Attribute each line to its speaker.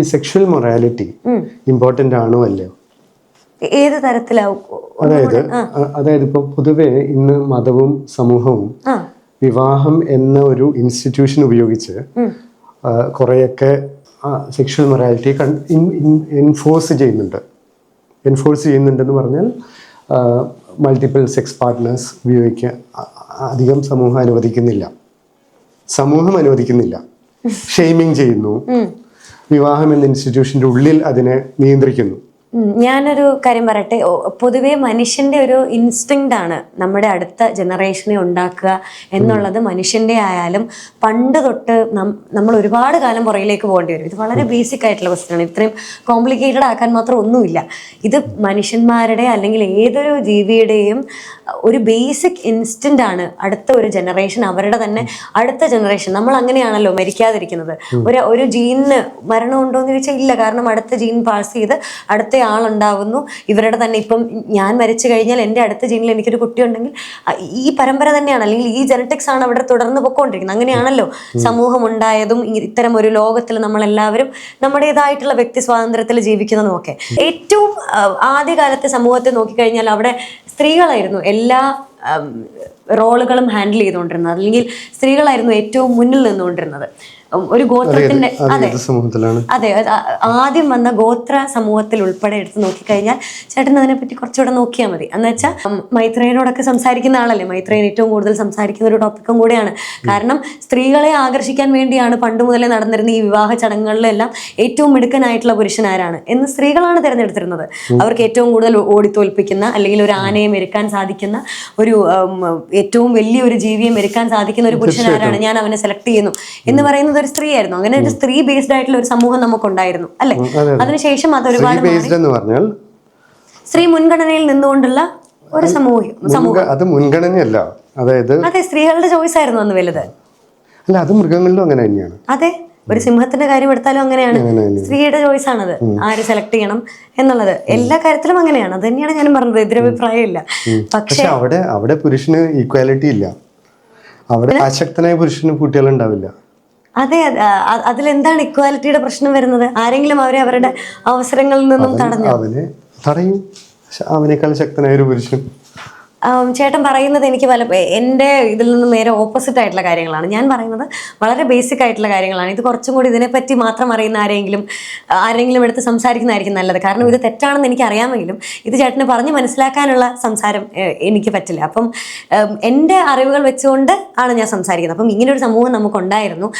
Speaker 1: ഈ sexual morality important ആണോ അല്ലയോ?
Speaker 2: ഏത് തരത്തിലാവും
Speaker 1: അതായത് അതായത് ഇപ്പോൾ പൊതുവെ ഇന്ന് മതവും സമൂഹവും വിവാഹം എന്ന ഒരു ഇൻസ്റ്റിറ്റ്യൂഷൻ ഉപയോഗിച്ച് കുറെയൊക്കെ കുറേയൊക്കെ സെക്ഷൽ മൊറാലിറ്റി എൻഫോഴ്സ് ചെയ്യുന്നുണ്ട്. എൻഫോഴ്സ് ചെയ്യുന്നുണ്ടെന്ന് പറഞ്ഞാൽ മൾട്ടിപ്പിൾ സെക്സ് പാർട്ട്നേഴ്സ് ഉപയോഗിക്കുക അധികം സമൂഹം അനുവദിക്കുന്നില്ല. സമൂഹം അനുവദിക്കുന്നില്ല. ഷെയ്മിങ് ചെയ്യുന്നു. വിവാഹം എന്ന ഇൻസ്റ്റിറ്റ്യൂഷന്റെ ഉള്ളിൽ അതിനെ നിയന്ത്രിക്കുന്നു.
Speaker 2: ഞാനൊരു കാര്യം പറയട്ടെ. പൊതുവേ മനുഷ്യന്റെ ഒരു ഇൻസ്റ്റിങ്ക്റ്റ് ആണ് നമ്മുടെ അടുത്ത ജനറേഷനെ ഉണ്ടാക്കുക എന്നുള്ളത് മനുഷ്യന്റെ ആയാലും പണ്ട് തൊട്ട് നമ്മൾ ഒരുപാട് കാലം പുറയിലേക്ക് പോകേണ്ടി വരും. ഇത് വളരെ ബേസിക് ആയിട്ടുള്ള ക്വസ്റ്റ്യൻ ആണ്. ഇത്രയും കോംപ്ലിക്കേറ്റഡ് ആക്കാൻ മാത്രം ഒന്നുമില്ല. ഇത് മനുഷ്യന്മാരുടെ അല്ലെങ്കിൽ ഏതൊരു ജീവിയുടെയും ഒരു ബേസിക് ഇൻസ്റ്റന്റ് ആണ് അടുത്ത ഒരു ജനറേഷൻ അവരുടെ തന്നെ അടുത്ത ജനറേഷൻ നമ്മൾ അങ്ങനെയാണല്ലോ മരിക്കാതിരിക്കുന്നത്. ഒരു ഒരു ജീനിന് മരണമുണ്ടോ എന്ന് ചോദിച്ചാൽ ഇല്ല. കാരണം അടുത്ത ജീൻ പാസ് ചെയ്ത് അടുത്ത ആളുണ്ടാവുന്നു. ഇവരുടെ തന്നെ ഇപ്പം ഞാൻ മരിച്ചു കഴിഞ്ഞാൽ എന്റെ അടുത്ത ജീനിൽ എനിക്കൊരു കുട്ടി ഉണ്ടെങ്കിൽ ഈ പരമ്പര തന്നെയാണ്. അല്ലെങ്കിൽ ഈ ജനറ്റിക്സ് ആണ് അവിടെ തുടർന്ന് പൊക്കോണ്ടിരിക്കുന്നത്. അങ്ങനെയാണല്ലോ സമൂഹം ഉണ്ടായതും ഇത്തരം ഒരു ലോകത്തിൽ നമ്മളെല്ലാവരും നമ്മുടേതായിട്ടുള്ള വ്യക്തി സ്വാതന്ത്ര്യത്തിൽ ജീവിക്കുന്നതും ഒക്കെ. ഏറ്റവും ആദ്യകാലത്തെ സമൂഹത്തെ നോക്കിക്കഴിഞ്ഞാൽ അവിടെ സ്ത്രീകളായിരുന്നു എല്ലാ റോളുകളും ഹാൻഡിൽ ചെയ്തുകൊണ്ടിരുന്നത്. അല്ലെങ്കിൽ സ്ത്രീകളായിരുന്നു ഏറ്റവും മുന്നിൽ നിന്നുകൊണ്ടിരുന്നത്. ഒരു ഗോത്രത്തിന്റെ
Speaker 1: അതെ.
Speaker 2: അതെ ആദ്യം വന്ന ഗോത്ര സമൂഹത്തിൽ ഉൾപ്പെടെ എടുത്ത് നോക്കിക്കഴിഞ്ഞാൽ ചേട്ടൻ അതിനെപ്പറ്റി കുറച്ചുകൂടെ നോക്കിയാൽ മതി. എന്ന് വെച്ചാൽ മൈത്രേനോടൊക്കെ സംസാരിക്കുന്ന ആളല്ലേ? മൈത്രേൻ ഏറ്റവും കൂടുതൽ സംസാരിക്കുന്ന ഒരു ടോപ്പിക്കും കൂടെയാണ്. കാരണം സ്ത്രീകളെ ആകർഷിക്കാൻ വേണ്ടിയാണ് പണ്ട് മുതലേ നടന്നിരുന്ന ഈ വിവാഹ ചടങ്ങുകളിലെല്ലാം ഏറ്റവും മിടുക്കനായിട്ടുള്ള പുരുഷനാരാണ് എന്ന് സ്ത്രീകളാണ് തിരഞ്ഞെടുത്തിരുന്നത്. അവർക്ക് ഏറ്റവും കൂടുതൽ ഓടിത്തോൽപ്പിക്കുന്ന അല്ലെങ്കിൽ ഒരു ആനയെ മെരുക്കാൻ സാധിക്കുന്ന ഒരു ഏറ്റവും വലിയ ഒരു ജീവിയെ മെരുക്കാൻ സാധിക്കുന്ന ഒരു പുരുഷനാരാണ് ഞാൻ അവനെ സെലക്ട് ചെയ്യുന്നു. എന്ന് പറയുന്നത് ഒരു സ്ത്രീ ആയിരുന്നു അങ്ങനെ ഒരു സ്ത്രീ ബേസ്ഡ് ആയിട്ടുള്ള ഒരു സമൂഹം നമുക്ക് നമുക്കുണ്ടായിരുന്നു അല്ലെ? അതിനുശേഷം അത് ഒരുപാട്
Speaker 1: പറഞ്ഞാൽ
Speaker 2: സ്ത്രീ മുൻഗണനയിൽ നിന്നുകൊണ്ടുള്ള ഒരു സമൂഹം
Speaker 1: അത് മുൻഗണനയല്ല. അതായത്
Speaker 2: അതെ സ്ത്രീകളുടെ ചോയ്സ് ആയിരുന്നു അന്ന് വലുത്.
Speaker 1: അല്ല അത് മൃഗങ്ങളിലും അങ്ങനെ തന്നെയാണ്.
Speaker 2: അതെ ഒരു സിംഹത്തിന്റെ കാര്യം എടുത്താലും അങ്ങനെയാണ്. സ്ത്രീയുടെ ചോയ്സ് ആണത് ആര് സെലക്ട് ചെയ്യണം എന്നുള്ളത്. എല്ലാ കാര്യത്തിലും അങ്ങനെയാണ്. അത് തന്നെയാണ് ഞാൻ പറഞ്ഞത് എതിരഭിപ്രായം ഇല്ല
Speaker 1: പക്ഷെ അവിടെ അവിടെ പുരുഷന് ഈക്വാലിറ്റി ഇല്ല. അവിടെ അശക്തനായ പുരുഷന് കുട്ടികളുണ്ടാവില്ല
Speaker 2: അതെ അതെ, അതിലെന്താണ് ഇക്വാലിറ്റിയുടെ പ്രശ്നം വരുന്നത്? ആരെങ്കിലും അവരെ അവരുടെ അവസരങ്ങളിൽ നിന്നും തടഞ്ഞു?
Speaker 1: അവനെ തടയും. അവനേക്കാൾ ശക്തനായ ഒരു പുരുഷൻ.
Speaker 2: ചേട്ടൻ പറയുന്നത് എനിക്ക് പല എന്റെ ഇതിൽ നിന്ന് നേരെ ഓപ്പോസിറ്റ് ആയിട്ടുള്ള കാര്യങ്ങളാണ്. ഞാൻ പറയുന്നത് വളരെ ബേസിക് ആയിട്ടുള്ള കാര്യങ്ങളാണ്. ഇത് കുറച്ചും കൂടി ഇതിനെപ്പറ്റി മാത്രം അറിയുന്ന ആരെങ്കിലും ആരെങ്കിലും എടുത്ത് സംസാരിക്കുന്നതായിരിക്കും നല്ലത്. കാരണം ഇത് തെറ്റാണെന്ന് എനിക്ക് അറിയാമെങ്കിലും ഇത് ചേട്ടന് പറഞ്ഞ് മനസ്സിലാക്കാനുള്ള സംസാരം എനിക്ക് പറ്റില്ല. അപ്പം എന്റെ അറിവുകൾ വെച്ചുകൊണ്ട് ആണ് ഞാൻ സംസാരിക്കുന്നത്. അപ്പം ഇങ്ങനെ ഒരു സമൂഹം നമുക്കുണ്ടായിരുന്നു.